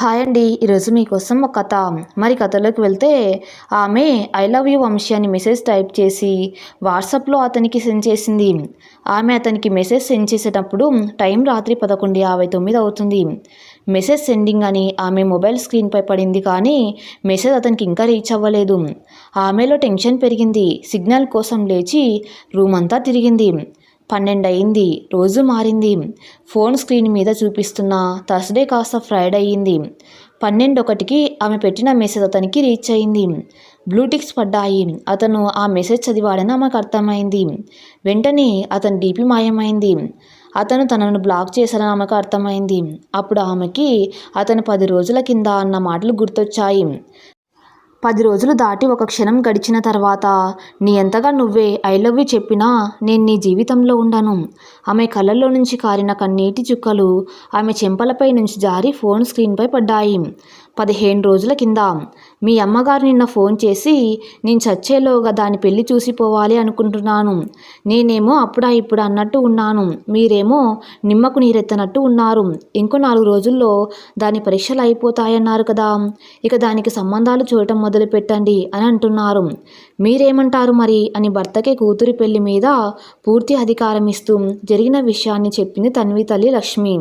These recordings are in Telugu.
హాయ్ అండి. ఈరోజు మీకోసం ఒక కథ. మరి కథలోకి వెళ్తే ఆమె ఐ లవ్ యూ వంశీ అని మెసేజ్ టైప్ చేసి వాట్సాప్లో అతనికి సెండ్ చేసింది. ఆమె అతనికి మెసేజ్ సెండ్ చేసేటప్పుడు టైం రాత్రి పదకొండు యాభై తొమ్మిది అవుతుంది. మెసేజ్ సెండింగ్ అని ఆమె మొబైల్ స్క్రీన్పై పడింది కానీ మెసేజ్ అతనికి ఇంకా రీచ్ అవ్వలేదు. ఆమెలో టెన్షన్ పెరిగింది. సిగ్నల్ కోసం లేచి రూమ్ అంతా తిరిగింది. పన్నెండు అయింది రోజు మారింది. ఫోన్ స్క్రీన్ మీద చూపిస్తున్న థర్స్డే కాస్త ఫ్రైడే అయ్యింది. పన్నెండు ఒకటికి ఆమె పెట్టిన మెసేజ్ అతనికి రీచ్ అయింది. బ్లూటిక్స్ పడ్డాయి. అతను ఆ మెసేజ్ చదివాడని ఆమెకు అర్థమైంది. వెంటనే అతని డీపీ మాయమైంది. అతను తనను బ్లాక్ చేశారని ఆమెకు అర్థమైంది. అప్పుడు ఆమెకి అతను పది రోజుల కింద అన్న మాటలు గుర్తొచ్చాయి. పది రోజులు దాటి ఒక క్షణం గడిచిన తర్వాత నీ ఎంతగా నువ్వే ఐ లవ్ యూ చెప్పినా నేను నీ జీవితంలో ఉండను ఆమె కళ్ళల్లో నుంచి కారిన కన్నీటి చుక్కలు ఆమె చెంపలపై నుంచి జారి ఫోన్ స్క్రీన్పై పడ్డాయి. పదిహేను రోజుల కింద. మీ అమ్మగారు నిన్న ఫోన్ చేసి నేను చచ్చేలోగా దాని పెళ్ళి చూసిపోవాలి అనుకుంటున్నాను. నేనేమో అప్పుడా ఇప్పుడు అన్నట్టు ఉన్నాను. మీరేమో నిమ్మకు నీరెత్తనట్టు ఉన్నారు. ఇంకో నాలుగు రోజుల్లో దాని పరీక్షలు అయిపోతాయన్నారు కదా. ఇక దానికి సంబంధాలు చూడటం మొదలు పెట్టండి అని అంటున్నారు. మీరేమంటారు మరి? అని భర్తకే కూతురి పెళ్ళి మీద పూర్తి అధికారం ఇస్తూ జరిగిన విషయాన్ని చెప్పింది తన్వి తల్లి లక్ష్మి.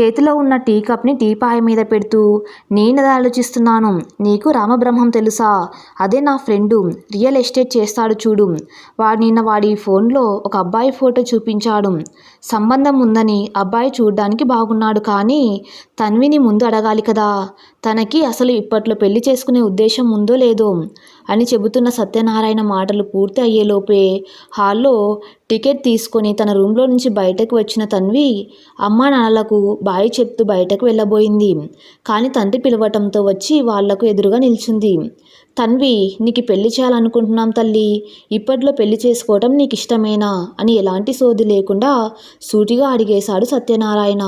చేతిలో ఉన్న టీ కప్ని టీపాయ మీద పెడుతూ నేనది ఆలోచిస్తున్నాను. నీకు రామబ్రహ్మం తెలుసా? అదే నా ఫ్రెండు. రియల్ ఎస్టేట్ చేస్తాడు చూడు. వాడు నిన్న వాడి ఫోన్లో ఒక అబ్బాయి ఫోటో చూపించాడు. సంబంధం ఉందని అబ్బాయి చూడ్డానికి బాగున్నాడు కానీ తన్విని ముందు అడగాలి కదా. తనకి అసలు ఇప్పట్లో పెళ్ళి చేసుకునే ఉద్దేశం ఉందో లేదో అని చెబుతున్న సత్యనారాయణ మాటలు పూర్తి అయ్యేలోపే హాల్లో టికెట్ తీసుకొని తన రూమ్లో నుంచి బయటకు వచ్చిన తన్వి అమ్మా నాన్నలకు బాయ్ చెప్తూ బయటకు వెళ్ళబోయింది. కానీ తండ్రి పిలవటంతో వచ్చి వాళ్ళకు ఎదురుగా నిల్చుంది. తన్వి నీకు పెళ్ళి చేయాలనుకుంటున్నాం తల్లి. ఇప్పట్లో పెళ్ళి చేసుకోవటం నీకు ఇష్టమేనా అని ఎలాంటి సోది లేకుండా సూటిగా అడిగేశాడు సత్యనారాయణ.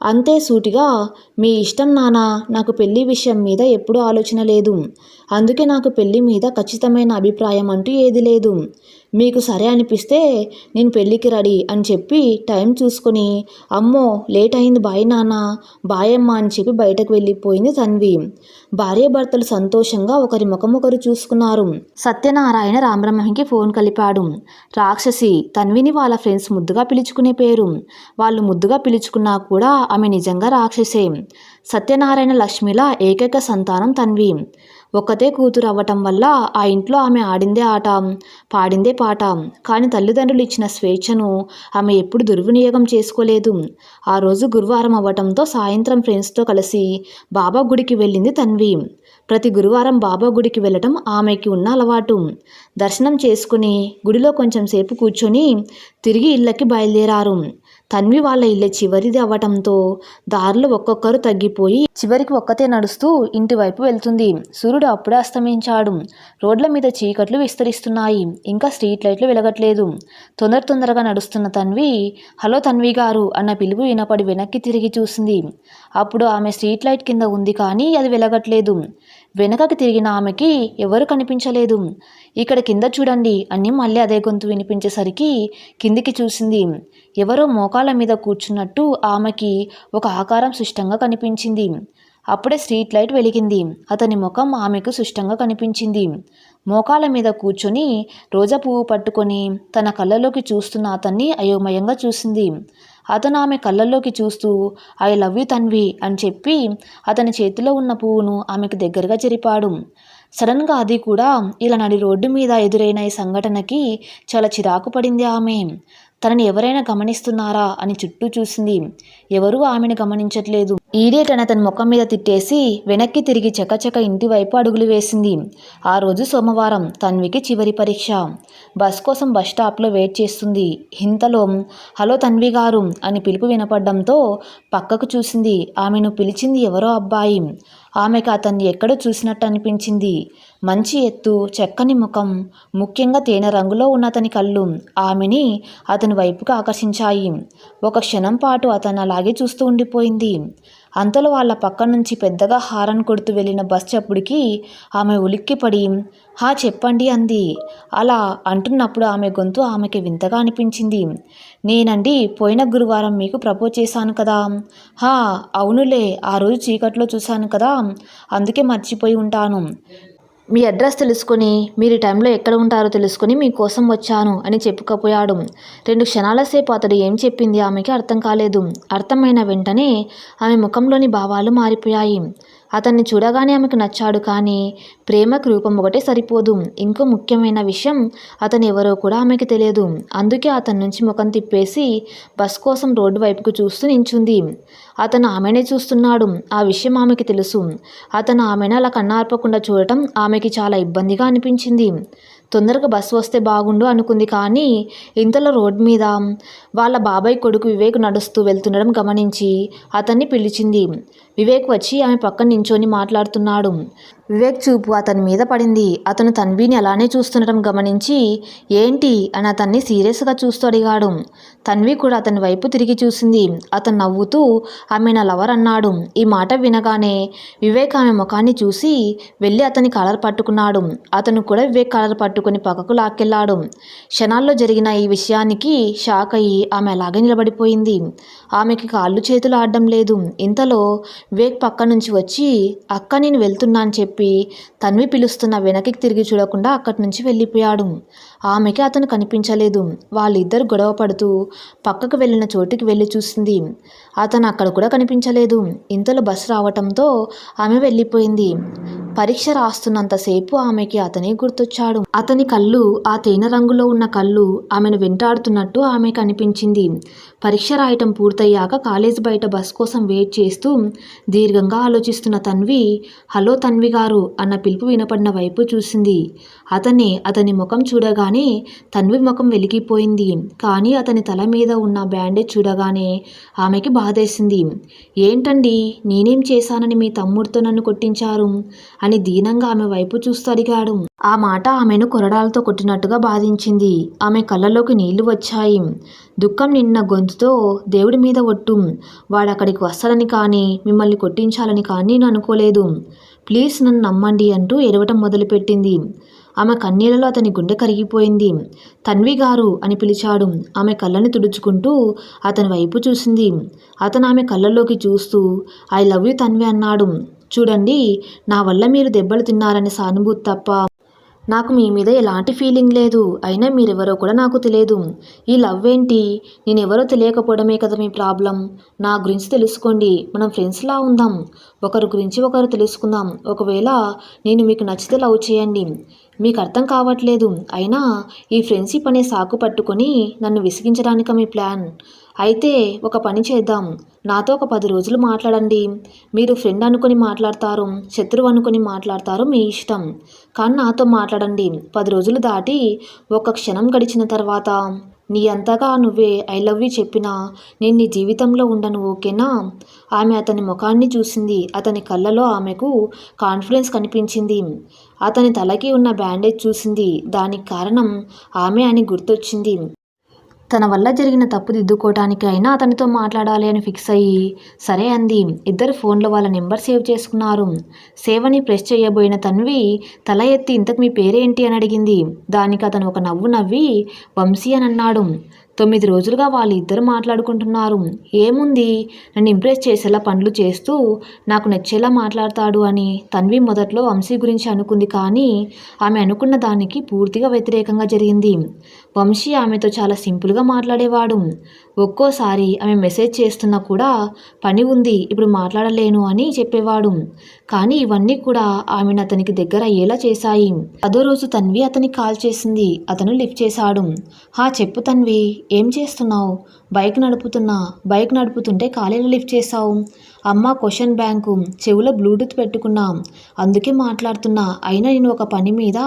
అంతే సూటిగా మీ ఇష్టం నానా నాకు పెళ్ళి విషయం మీద ఎప్పుడూ ఆలోచన లేదు. అందుకే నాకు పెళ్ళి మీద ఖచ్చితమైన అభిప్రాయం అంటూ ఏది లేదు. మీకు సరే అనిపిస్తే నేను పెళ్ళికి రెడీ అని చెప్పి టైం చూసుకొని అమ్మో లేట్ అయింది బాయ్ నాన్న బాయ్ అమ్మ అని చెప్పి బయటకు వెళ్ళిపోయింది తన్వి. భార్యాభర్తలు సంతోషంగా ఒకరి ముఖం ఒకరు చూసుకున్నారు. సత్యనారాయణ రామరమహికి ఫోన్ కలిపాడు. రాక్షసి తన్విని వాళ్ళ ఫ్రెండ్స్ ముద్దుగా పిలుచుకునే పేరు. వాళ్ళు ముద్దుగా పిలుచుకున్నా కూడా ఆమె నిజంగా రాక్షసే. సత్యనారాయణ లక్ష్మిల ఏకైక సంతానం తన్వి. ఒక్కతే కూతురు అవ్వటం వల్ల ఆ ఇంట్లో ఆమె ఆడిందే ఆట పాడిందే పాట. కానీ తల్లిదండ్రులు ఇచ్చిన స్వేచ్ఛను ఆమె ఎప్పుడు దుర్వినియోగం చేసుకోలేదు. ఆ రోజు గురువారం అవ్వటంతో సాయంత్రం ఫ్రెండ్స్తో కలిసి బాబా గుడికి వెళ్ళింది తన్వి. ప్రతి గురువారం బాబా గుడికి వెళ్ళటం ఆమెకి ఉన్న అలవాటు. దర్శనం చేసుకుని గుడిలో కొంచెం సేపు కూర్చొని తిరిగి ఇళ్ళకి బయలుదేరారు. తన్వి వాళ్ళ ఇల్లు చివరిది అవ్వటంతో దారిలో ఒక్కొక్కరు తగ్గిపోయి చివరికి ఒక్కతే నడుస్తూ ఇంటి వైపు వెళ్తుంది. సూర్యుడు అప్పుడే అస్తమించాడు. రోడ్ల మీద చీకట్లు విస్తరిస్తున్నాయి. ఇంకా స్ట్రీట్ లైట్లు వెలగట్లేదు. తొందర తొందరగా నడుస్తున్న తన్వి హలో తన్వి గారు అన్న పిలుపు వినపడి వెనక్కి తిరిగి చూసింది. అప్పుడు ఆమె స్ట్రీట్ లైట్ కింద ఉంది కానీ అది వెలగట్లేదు. వెనకకి తిరిగిన ఆమెకి ఎవరు కనిపించలేదు. ఇక్కడ కింద చూడండి. అని మళ్ళీ అదే గొంతు వినిపించేసరికి కిందికి చూసింది. ఎవరో మోకాళ్ళ మీద కూర్చున్నట్టు ఆమెకి ఒక ఆకారం సుష్టంగా కనిపించింది. అప్పుడే స్ట్రీట్ లైట్ వెలిగింది. అతని ముఖం ఆమెకు సుష్టంగా కనిపించింది. మోకాళ్ళ మీద కూర్చొని రోజా పువ్వు పట్టుకొని తన కళ్ళలోకి చూస్తున్న అతన్ని అయోమయంగా చూసింది. అతను ఆమె కళ్ళల్లోకి చూస్తూ ఐ లవ్ యూ తన్వి అని చెప్పి అతని చేతిలో ఉన్న పువ్వును ఆమెకు దగ్గరగా జరిపాడు సడన్గా అది కూడా ఇలా నడి రోడ్డు మీద ఎదురైన ఈ సంఘటనకి చాలా చిరాకు పడింది ఆమె. తనని ఎవరైనా గమనిస్తున్నారా అని చుట్టూ చూసింది. ఎవరూ ఆమెను గమనించట్లేదు. ఈడేట్ తన ముఖం మీద తిట్టేసి వెనక్కి తిరిగి చకచక ఇంటివైపు అడుగులు వేసింది. ఆ రోజు సోమవారం తన్వికి చివరి పరీక్ష. బస్ కోసం బస్ స్టాప్లో వెయిట్ చేస్తుంది. ఇంతలో హలో తన్వి గారు అని పిలుపు వినపడడంతో పక్కకు చూసింది. ఆమెను పిలిచింది ఎవరో అబ్బాయి. ఆమెకు అతన్ని ఎక్కడో చూసినట్టు అనిపించింది. మంచి ఎత్తు చక్కని ముఖం ముఖ్యంగా తేనె రంగులో ఉన్న అతని కళ్ళు ఆమెని అతని వైపుకు ఆకర్షించాయి. ఒక క్షణం పాటు అతను అలాగే చూస్తూ ఉండిపోయింది. అంతలో వాళ్ళ పక్క నుంచి పెద్దగా హారన్ కొడుతూ వెళ్ళిన బస్ చప్పుడికి ఆమె ఉలిక్కిపడి హా చెప్పండి అంది. అలా అంటున్నప్పుడు ఆమె గొంతు ఆమెకి వింతగా అనిపించింది. నేనండి పోయిన గురువారం మీకు ప్రపోజ్ చేశాను కదా. హా అవునులే ఆ రోజు చీకట్లో చూశాను కదా. అందుకే మర్చిపోయి ఉంటాను. మీ అడ్రస్ తెలుసుకుని మీరు టైంలో ఎక్కడ ఉంటారో తెలుసుకొని మీకోసం వచ్చాను అని చెప్పుకపోయాడు. రెండు క్షణాల సేపు అతడు ఏం చెప్పింది ఆమెకి అర్థం కాలేదు. అర్థమైన వెంటనే ఆమె ముఖంలోని భావాలు మారిపోయాయి. అతన్ని చూడగానే ఆమెకు నచ్చాడు కానీ ప్రేమకు రూపం ఒకటే సరిపోదు. ఇంకో ముఖ్యమైన విషయం అతను ఎవరో కూడా ఆమెకి తెలియదు. అందుకే అతని నుంచి ముఖం తిప్పేసి బస్ కోసం రోడ్డు వైపుకు చూస్తూ నించుంది. అతను ఆమెనే చూస్తున్నాడు. ఆ విషయం ఆమెకి తెలుసు. అతను ఆమెను అలా కన్నార్పకుండా చూడటం ఆమెకి చాలా ఇబ్బందిగా అనిపించింది. తొందరగా బస్సు వస్తే బాగుండు అనుకుంది కానీ ఇంతలో రోడ్ మీద వాళ్ళ బాబాయ్ కొడుకు వివేక్ నడుస్తూ వెళ్తుండడం గమనించి అతన్ని పిలిచింది. వివేక్ వచ్చి ఆమె పక్కన నించొని మాట్లాడుతున్నాడు. వివేక్ చూపు అతని మీద పడింది. అతను తన్వీని అలానే చూస్తుండటం గమనించి ఏంటి అని అతన్ని సీరియస్గా చూస్తూ అడిగాడు. తన్వి కూడా అతని వైపు తిరిగి చూసింది. అతను నవ్వుతూ ఆమె నా లవర్ అన్నాడు. ఈ మాట వినగానే వివేక్ ఆమె ముఖాన్ని చూసి వెళ్ళి అతని కలర్ పట్టుకున్నాడు. అతను కూడా వివేక్ కలర్ పట్టుకుని పక్కకు లాక్కెళ్ళాడు. క్షణాల్లో జరిగిన ఈ విషయానికి షాక్ అయ్యి ఆమె అలాగే నిలబడిపోయింది. ఆమెకి కాళ్ళు చేతులు ఆడడం లేదు. ఇంతలో వివేక్ పక్క నుంచి వచ్చి అక్క నేను వెళ్తున్నా అని చెప్పి తన్వి పిలుస్తున్న వెనక్కి తిరిగి చూడకుండా అక్కడి నుంచి వెళ్ళిపోయాడు. ఆమెకి అతను కనిపించలేదు. వాళ్ళిద్దరు గొడవ పడుతూ పక్కకు వెళ్ళిన చోటికి వెళ్ళి చూసింది. అతను అక్కడ కూడా కనిపించలేదు. ఇంతలో బస్సు రావటంతో ఆమె వెళ్ళిపోయింది. పరీక్ష రాస్తున్నంతసేపు ఆమెకి అతనే గుర్తొచ్చాడు. అతని కళ్ళు ఆ తేనె రంగులో ఉన్న కళ్ళు ఆమెను వెంటాడుతున్నట్టు ఆమెకు అనిపించింది పరీక్ష రాయటం పూర్తయ్యాక కాలేజ్ బయట బస్ కోసం వెయిట్ చేస్తూ దీర్ఘంగా ఆలోచిస్తున్న తన్వి హలో తన్వి గారు అన్న పిలుపు వినపడిన వైపు చూసింది. అతనే అతని ముఖం చూడగానే తన్వి ముఖం వెలిగిపోయింది. కానీ అతని తల మీద ఉన్న బ్యాండేజ్ చూడగానే ఆమెకి బాధేసింది. ఏంటండి? నేనేం చేశానని మీ తమ్ముడితో నన్ను కొట్టించారు? అని దీనంగా ఆమె వైపు చూస్తూ ఆ మాట ఆమెను కొరడాలతో కొట్టినట్టుగా బాధించింది. ఆమె కళ్ళలోకి నీళ్ళు వచ్చాయి. దుఃఖం నిన్న గొంతుతో దేవుడి మీద ఒట్టు. వాడు అక్కడికి వస్తాడని కానీ మిమ్మల్ని కొట్టించాలని కానీ నేను అనుకోలేదు. ప్లీజ్ నన్ను నమ్మండి అంటూ ఎరవటం మొదలుపెట్టింది. ఆమె కన్నీళ్ళలో అతని గుండె కరిగిపోయింది. తన్వి గారు అని పిలిచాడు. ఆమె కళ్ళని తుడుచుకుంటూ అతని వైపు చూసింది. అతను ఆమె కళ్ళల్లోకి చూస్తూ ఐ లవ్ యూ తన్వి అన్నాడు. చూడండి నా వల్ల మీరు దెబ్బలు తిన్నారనే సానుభూతి తప్ప నాకు మీ మీద ఎలాంటి ఫీలింగ్ లేదు. అయినా మీరెవరో కూడా నాకు తెలియదు. ఈ లవ్ ఏంటి? నేనెవరో తెలియకపోవడమే కదా మీ ప్రాబ్లం. నా గురించి తెలుసుకోండి. మనం ఫ్రెండ్స్లా ఉందాం. ఒకరి గురించి ఒకరు తెలుసుకుందాం. ఒకవేళ నేను మీకు నచ్చితే లవ్ చేయండి. మీకు అర్థం కావట్లేదు. అయినా ఈ ఫ్రెండ్షిప్ అనే సాకు పట్టుకొని నన్ను విసిగించడానిక మీ ప్లాన్? అయితే ఒక పని చేద్దాం. నాతో ఒక పది రోజులు మాట్లాడండి. మీరు ఫ్రెండ్ అనుకొని మాట్లాడతారు శత్రువు అనుకొని మాట్లాడతారు మీ ఇష్టం. కానీ నాతో మాట్లాడండి. పది రోజులు దాటి ఒక క్షణం గడిచిన తర్వాత నీ అంతగా నువ్వే ఐ లవ్ యూ చెప్పినా నేను నీ జీవితంలో ఉండను ఓకేనా? ఆమె అతని ముఖాన్ని చూసింది. అతని కళ్ళలో ఆమెకు కాన్ఫిడెన్స్ కనిపించింది. అతని తలకి ఉన్న బ్యాండేజ్ చూసింది. దానికి కారణం ఆమె అని గుర్తొచ్చింది. తన వల్ల జరిగిన తప్పు దిద్దుకోవటానికి అయినా అతనితో మాట్లాడాలి అని ఫిక్స్ అయ్యి సరే అంది. ఇద్దరు ఫోన్లో వాళ్ళ నెంబర్ సేవ్ చేసుకున్నారు. సేవని ప్రెస్ చేయబోయిన తన్వి తల ఎత్తి ఇంతకు మీ పేరేంటి అని అడిగింది. దానికి అతను ఒక నవ్వు నవ్వి వంశీ అని అన్నాడు. తొమ్మిది రోజులుగా వాళ్ళు ఇద్దరు మాట్లాడుకుంటున్నారు. ఏముంది? నన్ను ఇంప్రెస్ చేసేలా పనులు చేస్తూ నాకు నచ్చేలా మాట్లాడతాడు అని తన్వి మొదట్లో వంశీ గురించి అనుకుంది కానీ ఆమె అనుకున్న దానికి పూర్తిగా వ్యతిరేకంగా జరిగింది. వంశీ ఆమెతో చాలా సింపుల్గా మాట్లాడేవాడు. ఒక్కోసారి ఆమె మెసేజ్ చేస్తున్నా కూడా పని ఉంది ఇప్పుడు మాట్లాడలేను అని చెప్పేవాడు. కానీ ఇవన్నీ కూడా ఆమెను అతనికి దగ్గర అయ్యేలా చేశాయి. అదో రోజు తన్వి అతనికి కాల్ చేసింది. అతను లిఫ్ట్ చేశాడు. హా చెప్పు తన్వి ఏం చేస్తున్నావు? బైక్ నడుపుతున్నా బైక్ నడుపుతుంటే ఖాళీలో లిఫ్ట్ చేసావు అమ్మ క్వశ్చన్ బ్యాంకు చెవిలో బ్లూటూత్ పెట్టుకున్నా. అందుకే మాట్లాడుతున్నా. అయినా నేను ఒక పని మీద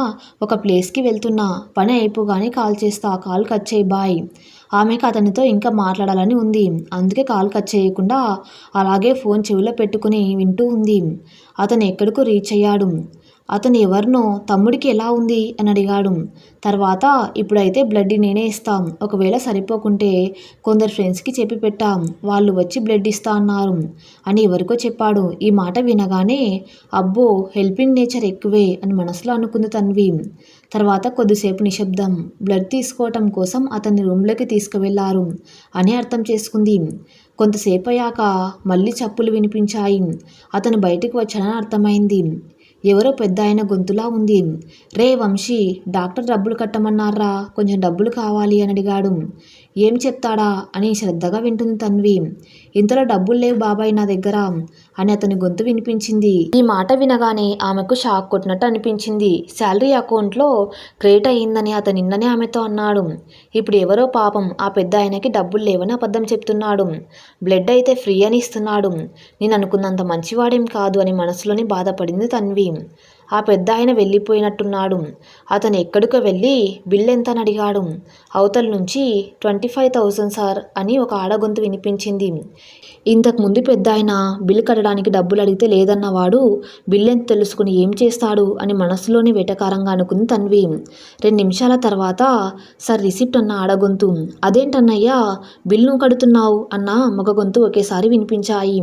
ఒక ప్లేస్కి వెళ్తున్నా. పని అయిపోగానే కాల్ చేస్తా. కాల్ కట్ చేయి బాయ్. ఆమెకు అతనితో ఇంకా మాట్లాడాలని ఉంది. అందుకే కాల్ కట్ చేయకుండా అలాగే ఫోన్ చెవిలో పెట్టుకుని వింటూ ఉంది. అతను ఎక్కడికో రీచ్ అయ్యాడు. అతను ఎవరినో తమ్ముడికి ఎలా ఉంది అని అడిగాడు. తర్వాత ఇప్పుడైతే బ్లడ్ నేనే ఇస్తాం. ఒకవేళ సరిపోకుంటే కొందరు ఫ్రెండ్స్కి చెప్పి పెట్టాం. వాళ్ళు వచ్చి బ్లడ్ ఇస్తా అన్నారు అని ఎవరికో చెప్పాడు. ఈ మాట వినగానే అబ్బో హెల్పింగ్ నేచర్ ఎక్కువే అని మనసులో అనుకుంది తన్వి. తర్వాత కొద్దిసేపు నిశ్శబ్దం. బ్లడ్ తీసుకోవటం కోసం అతన్ని రూమ్లోకి తీసుకువెళ్ళారు అని అర్థం చేసుకుంది. కొంతసేపు అయ్యాక మళ్ళీ చప్పులు వినిపించాయి. అతను బయటకు వచ్చాడని అర్థమైంది. ఎవరో పెద్ద ఆయన గొంతులా ఉంది. రే వంశీ డాక్టర్ డబ్బులు కట్టమన్నారా? కొంచెం డబ్బులు కావాలి అని అడిగాడు. ఏం చెప్తాడా అని శ్రద్ధగా వింటుంది తన్వి. ఇంతలో డబ్బులు లేవు బాబాయ్ నా దగ్గర అని అతని గొంతు వినిపించింది. ఈ మాట వినగానే ఆమెకు షాక్ కొట్టినట్టు అనిపించింది. శాలరీ అకౌంట్లో క్రెడిట్ అయ్యిందని అతను నిన్ననే ఆమెతో అన్నాడు. ఇప్పుడు ఎవరో పాపం ఆ పెద్ద ఆయనకి డబ్బులు లేవని అబద్ధం చెప్తున్నాడు. బ్లడ్ అయితే ఫ్రీ అని ఇస్తున్నాడు. నేను అనుకున్నంత మంచివాడేం కాదు అని మనసులోని బాధపడింది తన్వి. ఆ పెద్ద ఆయన వెళ్ళిపోయినట్టున్నాడు. అతను ఎక్కడికో వెళ్ళి బిల్ ఎంత అని అడిగాడు అవతల నుంచి ట్వంటీ ఫైవ్ థౌజండ్ సార్ అని ఒక ఆడగొంతు వినిపించింది. ఇంతకుముందు పెద్ద ఆయన బిల్ కట్టడానికి డబ్బులు అడిగితే లేదన్నవాడు బిల్ ఎంత తెలుసుకుని ఏం చేస్తాడు అని మనసులోని వెటకారంగా అనుకుంది తన్వి. రెండు నిమిషాల తర్వాత సార్ రిసిప్ట్ అన్న ఆడగొంతు. అదేంటన్నయ్యా బిల్లు కడుతున్నావు అన్న మగ గొంతు ఒకేసారి వినిపించాయి.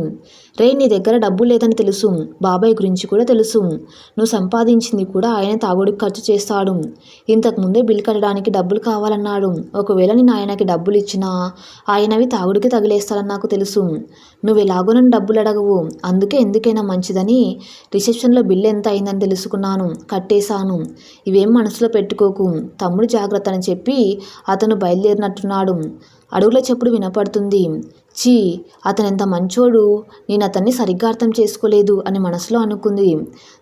రే నీ దగ్గర డబ్బు లేదని తెలుసు. బాబాయ్ గురించి కూడా తెలుసు. నువ్వు సంపాదించింది కూడా ఆయన తాగుడికి ఖర్చు చేస్తాడు. ఇంతకు ముందే బిల్ కట్టడానికి డబ్బులు కావాలన్నాడు. ఒకవేళ నేను ఆయనకి డబ్బులు ఇచ్చినా ఆయనవి తాగుడికి తగిలేస్తాడని నాకు తెలుసు. నువ్వు ఎలాగో నన్ను డబ్బులు అడగవు. అందుకే ఎందుకైనా మంచిదని రిసెప్షన్లో బిల్ ఎంత అయిందని తెలుసుకున్నాను. కట్టేశాను. ఇవేం మనసులో పెట్టుకోకు. తమ్ముడు జాగ్రత్త అని చెప్పి అతను బయలుదేరినట్టున్నాడు. అడుగుల చెప్పుడు వినపడుతుంది. చీ అతను ఎంత మంచోడు? నేను అతన్ని సరిగ్గా అర్థం చేసుకోలేదు అని మనసులో అనుకుంది.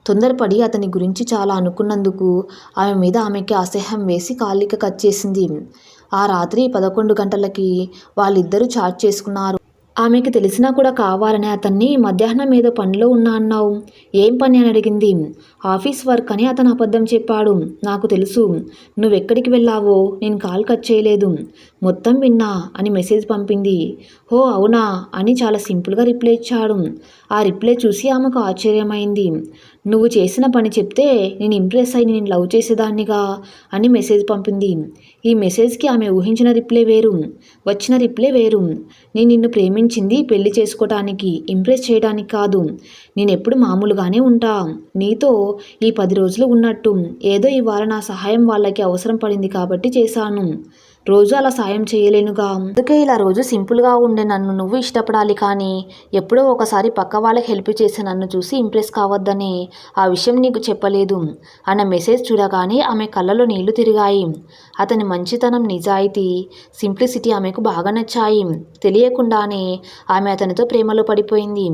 తొందరపడి అతని గురించి చాలా అనుకున్నందుకు ఆమె మీద ఆమెకి అసహ్యం వేసి కాలిక కట్ చేసింది. ఆ రాత్రి పదకొండు గంటలకి వాళ్ళిద్దరూ చాట్ చేసుకున్నారు. ఆమెకి తెలిసినా కూడా కావాలని అతన్ని మధ్యాహ్నం ఏదో పనిలో ఉన్నా అన్నావు. ఏం పని అని అడిగింది. ఆఫీస్ వర్క్ అని అతను అబద్ధం చెప్పాడు. నాకు తెలుసు. నువ్వెక్కడికి వెళ్ళావో? నేను కాల్ కట్ చేయలేదు. మొత్తం విన్నా అని మెసేజ్ పంపింది. హో అవునా? అని చాలా సింపుల్గా రిప్లై ఇచ్చాడు. ఆ రిప్లై చూసి ఆమెకు ఆశ్చర్యమైంది. నువ్వు చేసిన పని చెప్తే నేను ఇంప్రెస్ అయి నేను లవ్ చేసేదాన్నిగా అని మెసేజ్ పంపింది. ఈ మెసేజ్కి ఆమె ఊహించిన రిప్లై వేరు. వచ్చిన రిప్లై వేరు. నేను నిన్ను ప్రేమించింది పెళ్ళి చేసుకోవటానికి ఇంప్రెస్ చేయడానికి కాదు. నేను ఎప్పుడు మామూలుగానే ఉంటా. నీతో ఈ పది రోజులు ఉన్నట్టు. ఏదో ఇవాళ నా సహాయం వాళ్ళకి అవసరం పడింది కాబట్టి చేశాను. రోజు అలా సాయం చేయలేనుగా. అందుకే ఇలా రోజు సింపుల్గా ఉండే నన్ను నువ్వు ఇష్టపడాలి కానీ ఎప్పుడో ఒకసారి పక్క వాళ్ళకి హెల్ప్ చేసే నన్ను చూసి ఇంప్రెస్ కావద్దని ఆ విషయం నీకు చెప్పలేదు. అన్న మెసేజ్ చూడగానే ఆమె కళ్ళలో నీళ్ళు తిరిగాయి. అతని మంచితనం నిజాయితీ సింప్లిసిటీ ఆమెకు బాగా నచ్చాయి. తెలియకుండానే ఆమె అతనితో ప్రేమలో పడిపోయింది.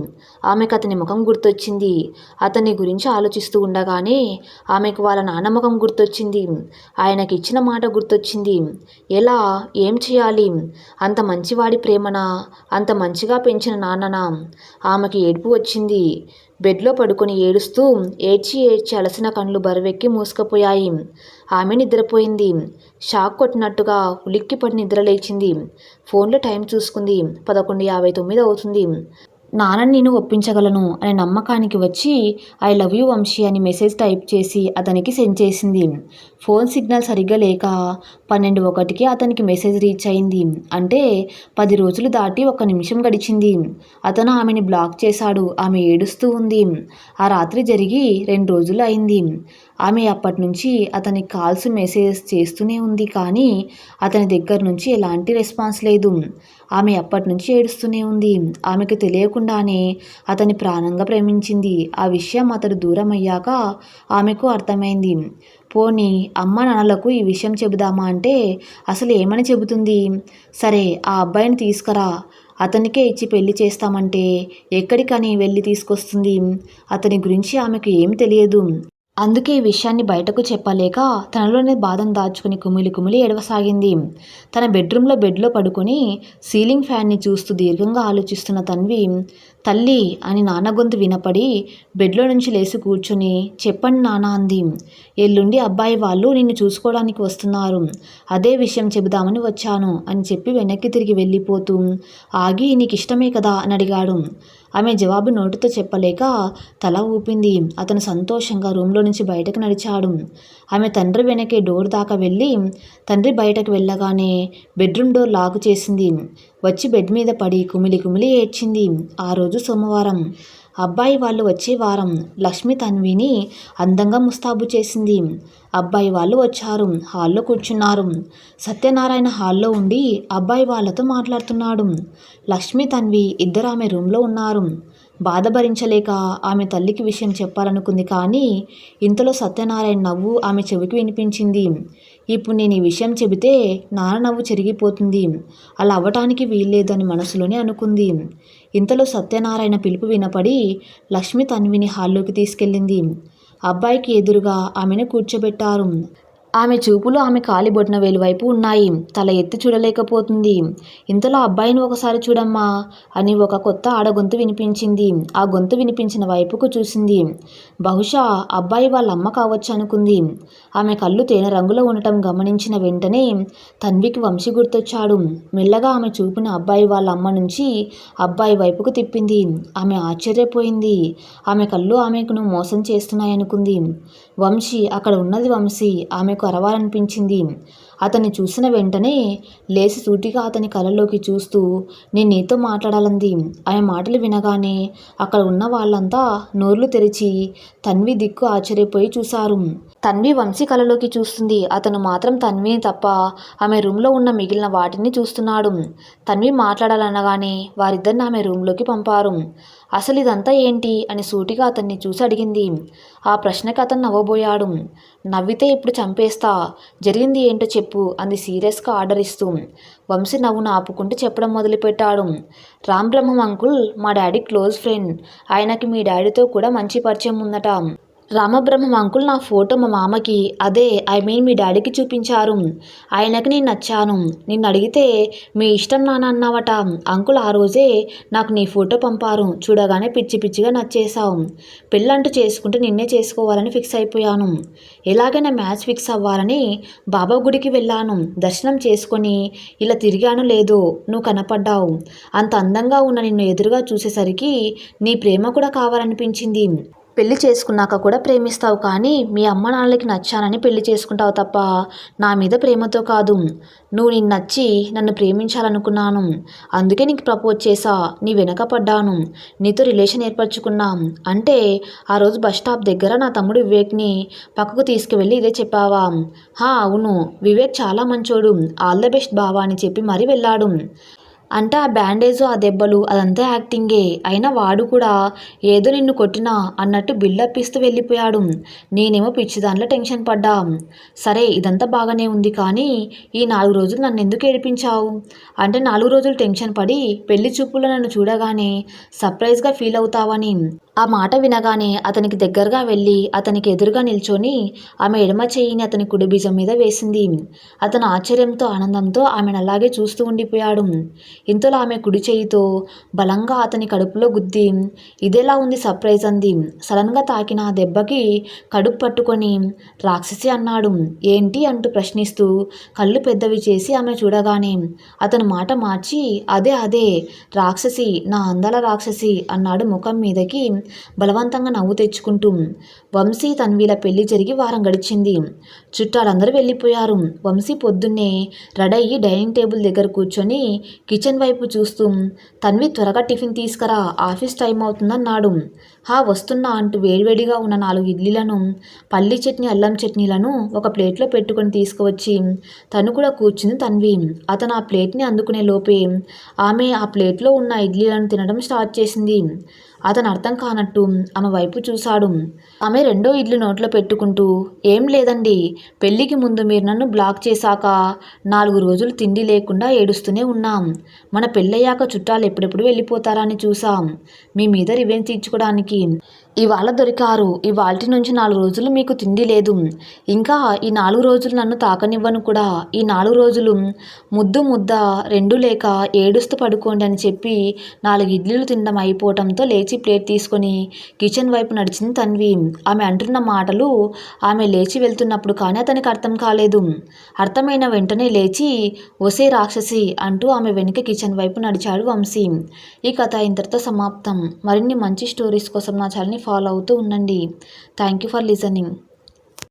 ఆమెకు అతని ముఖం గుర్తొచ్చింది. అతని గురించి ఆలోచిస్తూ ఉండగానే ఆమెకు వాళ్ళ నాన్న ముఖం గుర్తొచ్చింది. ఆయనకి ఇచ్చిన మాట గుర్తొచ్చింది. ఎలా? ఏం చేయాలి? అంత మంచివాడి ప్రేమనా? అంత మంచిగా పెంచిన నాన్ననా? ఆమెకి ఏడుపు వచ్చింది. బెడ్లో పడుకొని ఏడుస్తూ ఏడ్చి ఏడ్చి అలసిన కళ్ళు బరువెక్కి మూసుకుపోయాయి. ఆమె నిద్రపోయింది. షాక్ కొట్టినట్టుగా ఉలిక్కిపడి నిద్ర లేచింది ఫోన్లో టైం చూసుకుంది. పదకొండు యాభై తొమ్మిది అవుతుంది. నాన్నని నేను ఒప్పించగలను అనే నమ్మకానికి వచ్చి ఐ లవ్ యూ వంశీ అని మెసేజ్ టైప్ చేసి అతనికి సెండ్ చేసింది. ఫోన్ సిగ్నల్ సరిగ్గా లేక పన్నెండు ఒకటికి అతనికి మెసేజ్ రీచ్ అయింది. అంటే పది రోజులు దాటి ఒక నిమిషం గడిచింది. అతను ఆమెని బ్లాక్ చేశాడు. ఆమె ఏడుస్తూ ఉంది. ఆ రాత్రి జరిగి రెండు రోజులు అయింది. ఆమె అప్పటి నుంచి అతని కాల్స్ మెసేజ్ చేస్తూనే ఉంది కానీ అతని దగ్గర నుంచి ఎలాంటి రెస్పాన్స్ లేదు. ఆమె అప్పటి నుంచి ఏడుస్తూనే ఉంది. ఆమెకు తెలియకుండా తెలియకుండానే అతని ప్రాణంగా ప్రేమించింది. ఆ విషయం అతడు దూరం అయ్యాక ఆమెకు అర్థమైంది. పోనీ అమ్మ నాన్నలకు ఈ విషయం చెబుదామా అంటే అసలు ఏమని చెబుతుంది? సరే ఆ అబ్బాయిని తీసుకురా. అతనికే ఇచ్చి పెళ్ళి చేస్తామంటే ఎక్కడికని వెళ్ళి తీసుకొస్తుంది? అతని గురించి ఆమెకు ఏం తెలియదు. అందుకే ఈ విషయాన్ని బయటకు చెప్పలేక తనలోనే బాధను దాచుకుని కుమిలి కుమిలి ఎడవసాగింది తన బెడ్రూమ్లో బెడ్లో పడుకొని సీలింగ్ ఫ్యాన్ని చూస్తూ దీర్ఘంగా ఆలోచిస్తున్న తన్వి తల్లి అని నాన్న గొంతు వినపడి బెడ్లో నుంచి లేచి కూర్చుని చెప్పండి నాన్న అంది. ఎల్లుండి అబ్బాయి వాళ్ళు నిన్ను చూసుకోవడానికి వస్తున్నారు. అదే విషయం చెబుదామని వచ్చాను అని చెప్పి వెనక్కి తిరిగి వెళ్ళిపోతూ ఆగి నీకు ఇష్టమే కదా అని అడిగాడు. ఆమె జవాబు నోటితో చెప్పలేక తల ఊపింది. అతను సంతోషంగా రూమ్లో నుంచి బయటకు నడిచాడు. ఆమె తండ్రి వెనకే డోర్ దాకా వెళ్ళి తండ్రి బయటకు వెళ్ళగానే బెడ్రూమ్ డోర్ లాక్ చేసింది. వచ్చి బెడ్ మీద పడి కుమిలి కుమిలి ఏడ్చింది. ఆ రోజు సోమవారం. అబ్బాయి వాళ్ళు వచ్చే వారం లక్ష్మి తన్విని అందంగా ముస్తాబు చేసింది. అబ్బాయి వాళ్ళు వచ్చారు. హాల్లో కూర్చున్నారు. సత్యనారాయణ హాల్లో ఉండి అబ్బాయి వాళ్ళతో మాట్లాడుతున్నాడు. లక్ష్మి తన్వి ఇద్దరు ఆమె రూమ్లో ఉన్నారు. బాధ భరించలేక ఆమె తల్లికి విషయం చెప్పాలనుకుంది కానీ ఇంతలో సత్యనారాయణ నవ్వు ఆమె చెవికి వినిపించింది. ఇప్పుడు నేను ఈ విషయం చెబితే నాన్న నవ్వు చెరిగిపోతుంది. అలా అవ్వటానికి వీల్లేదని మనసులోనే అనుకుంది. ఇంతలో సత్యనారాయణ పిలుపు వినపడి లక్ష్మి తన్విని హాల్లోకి తీసుకెళ్ళింది. అబ్బాయికి ఎదురుగా ఆమెను కూర్చోబెట్టారు. ఆమె చూపులు ఆమె కాలిబొట్టిన బొట్న వేలు వైపు ఉన్నాయి. తల ఎత్తి చూడలేకపోతుంది. ఇంతలో అబ్బాయిని ఒకసారి చూడమ్మా అని ఒక కొత్త ఆడగొంతు వినిపించింది. ఆ గొంతు వినిపించిన వైపుకు చూసింది. బహుశా అబ్బాయి వాళ్ళ అమ్మ కావచ్చు అనుకుంది. ఆమె కళ్ళు తేనె రంగులో ఉండటం గమనించిన వెంటనే తన్వికి వంశీ గుర్తొచ్చాడు. మెల్లగా ఆమె చూపిన అబ్బాయి వాళ్ళ అమ్మ నుంచి అబ్బాయి వైపుకు తిప్పింది. ఆమె ఆశ్చర్యపోయింది. ఆమె కళ్ళు ఆమెకును మోసం చేస్తున్నాయనుకుంది. వంశీ అక్కడ ఉన్నది వంశీ ఆమెకు అరవాలనిపించింది. అతన్ని చూసిన వెంటనే లేచి సూటిగా అతని కళ్ళలోకి చూస్తూ నేను నీతో మాట్లాడాలంది. ఆమె మాటలు వినగానే అక్కడ ఉన్న వాళ్ళంతా నోర్లు తెరిచి తన్వి దిక్కు ఆశ్చర్యపోయి చూశారు. తన్వి వంశీ కలలోకి చూస్తుంది. అతను మాత్రం తన్విని తప్ప ఆమె రూమ్లో ఉన్న మిగిలిన వాటిని చూస్తున్నాడు. తన్వి మాట్లాడాలనగానే వారిద్దరిని ఆమె రూమ్లోకి పంపారు. అసలు ఇదంతా ఏంటి? అని సూటిగా అతన్ని చూసి అడిగింది. ఆ ప్రశ్నకి అతను నవ్వబోయాడు. నవ్వితే ఇప్పుడు చంపేస్తా. జరిగింది ఏంటో చెప్పు అంది సీరియస్గా ఆర్డర్ ఇస్తూ. వంశీ నవ్వును ఆపుకుంటూ చెప్పడం మొదలుపెట్టాడు. రామ్ బ్రహ్మం అంకుల్ మా డాడీ క్లోజ్ ఫ్రెండ్. ఆయనకి మీ డాడీతో కూడా మంచి పరిచయం ఉందట. రామబ్రహ్మం అంకుల్ నా ఫోటో మా మామకి. అదే ఐ మీన్ మీ డాడీకి చూపించారు. ఆయనకి నేను నచ్చాను. నిన్ను అడిగితే మీ ఇష్టం నాన్న అన్నావట. అంకుల్ ఆ రోజే నాకు నీ ఫోటో పంపారు. చూడగానే పిచ్చి పిచ్చిగా నచ్చేశావు. పెళ్ళంటూ చేసుకుంటే నిన్నే చేసుకోవాలని ఫిక్స్ అయిపోయాను. ఎలాగైనా మ్యాచ్ ఫిక్స్ అవ్వాలని బాబా గుడికి వెళ్ళాను. దర్శనం చేసుకొని ఇలా తిరిగాను లేదో. నువ్వు కనపడ్డావు. అంత అందంగా ఉన్న నిన్ను ఎదురుగా చూసేసరికి నీ ప్రేమ కూడా కావాలనిపించింది. పెళ్ళి చేసుకున్నాక కూడా ప్రేమిస్తావు కానీ మీ అమ్మ నాన్నలకి నచ్చానని పెళ్ళి చేసుకుంటావు తప్ప నా మీద ప్రేమతో కాదు. నువ్వు నేను నచ్చి నన్ను ప్రేమించాలనుకున్నాను. అందుకే నీకు ప్రపోజ్ చేసా నీ వెనక పడ్డాను. నీతో రిలేషన్ ఏర్పరచుకున్నాం. అంటే ఆ రోజు బస్ స్టాప్ దగ్గర నా తమ్ముడు వివేక్ని పక్కకు తీసుకువెళ్ళి ఇదే చెప్పావా? హా అవును. వివేక్ చాలా మంచోడు. ఆల్ ద బెస్ట్ బావా అని చెప్పి మరీ వెళ్ళాడు. అంటే ఆ బ్యాండేజ్ ఆ దెబ్బలు అదంతా యాక్టింగే. అయినా వాడు కూడా ఏదో నిన్ను కొట్టినా అన్నట్టు బిల్డప్ ఇస్తూ వెళ్ళిపోయాడు. నేనేమో పిచ్చి దానిలో టెన్షన్ పడ్డా. సరే ఇదంతా బాగానే ఉంది కానీ ఈ నాలుగు రోజులు నన్ను ఎందుకు ఏడిపించావు? అంటే నాలుగు రోజులు టెన్షన్ పడి పెళ్ళి చూపులో నన్ను చూడగానే సర్ప్రైజ్గా ఫీల్ అవుతావని. ఆ మాట వినగానే అతనికి దగ్గరగా వెళ్ళి అతనికి ఎదురుగా నిల్చొని ఆమె ఎడమ చేయిని అతని కుడి బీజం మీద వేసింది. అతను ఆశ్చర్యంతో ఆనందంతో ఆమెను అలాగే చూస్తూ ఉండిపోయాడు. ఇంతలో ఆమె కుడి చేయితో బలంగా అతని కడుపులో గుద్ది ఇదేలా ఉంది సర్ప్రైజ్ అంది. సడన్గా తాకిన ఆ దెబ్బకి కడుపు పట్టుకొని రాక్షసి అన్నాడు. ఏంటి? అంటూ ప్రశ్నిస్తూ కళ్ళు పెద్దవి చేసి ఆమె చూడగానే అతను మాట మార్చి అదే అదే రాక్షసి నా అందాల రాక్షసి అన్నాడు ముఖం మీదకి బలవంతంగా నవ్వు తెచ్చుకుంటూ వంశీ తన్వీల పెళ్ళి జరిగి వారం గడిచింది. చుట్టాలందరూ వెళ్ళిపోయారు. వంశీ పొద్దున్నే రెడయ్యి డైనింగ్ టేబుల్ దగ్గర కూర్చొని కిచెన్ వైపు చూస్తూ తన్వి త్వరగా టిఫిన్ తీసుకురా ఆఫీస్ టైం అవుతుందన్నాడు. హా వస్తున్నా అంటూ వేడివేడిగా ఉన్న నాలుగు ఇడ్లీలను పల్లి చట్నీ అల్లం చట్నీలను ఒక ప్లేట్లో పెట్టుకొని తీసుకువచ్చి తను కూడా కూర్చుంది తన్వి. అతను ఆ ప్లేట్ని అందుకునే లోపే ఆమె ఆ ప్లేట్లో ఉన్న ఇడ్లీలను తినడం స్టార్ట్ చేసింది. అతను అర్థం కానట్టు ఆమె వైపు చూశాడు. ఆమె రెండో ఇడ్లు నోట్లో పెట్టుకుంటూ ఏం లేదండి పెళ్ళికి ముందు మీరు నన్ను బ్లాక్ చేశాక నాలుగు రోజులు తిండి లేకుండా ఏడుస్తూనే ఉన్నాం. మన పెళ్ళయ్యాక చుట్టాలు ఎప్పుడెప్పుడు వెళ్ళిపోతారని చూసాం మీ మీద రివెంజ్ తీర్చుకోవడానికి ఇవాళ దొరికారు. ఇవాల్టి నుంచి నాలుగు రోజులు మీకు తిండి లేదు. ఇంకా ఈ నాలుగు రోజులు నన్ను తాకనివ్వను కూడా. ఈ నాలుగు రోజులు ముద్దు ముద్ద రెండు లేక ఏడుస్తూ పడుకోండి అని చెప్పి నాలుగు ఇడ్లీలు తినడం అయిపోవటంతో లేచి ప్లేట్ తీసుకొని కిచెన్ వైపు నడిచింది తన్వి. ఆమె అంటున్న మాటలు ఆమె లేచి వెళ్తున్నప్పుడు కానీ అతనికి అర్థం కాలేదు. అర్థమైన వెంటనే లేచి ఒసే రాక్షసి అంటూ ఆమె వెనుక కిచెన్ వైపు నడిచాడు వంశీ. ఈ కథ ఇంతటితో సమాప్తం. మరిన్ని మంచి స్టోరీస్ కోసం నా ఛానల్ని ఫాలో అవుతూ ఉండండి. Thank you for listening.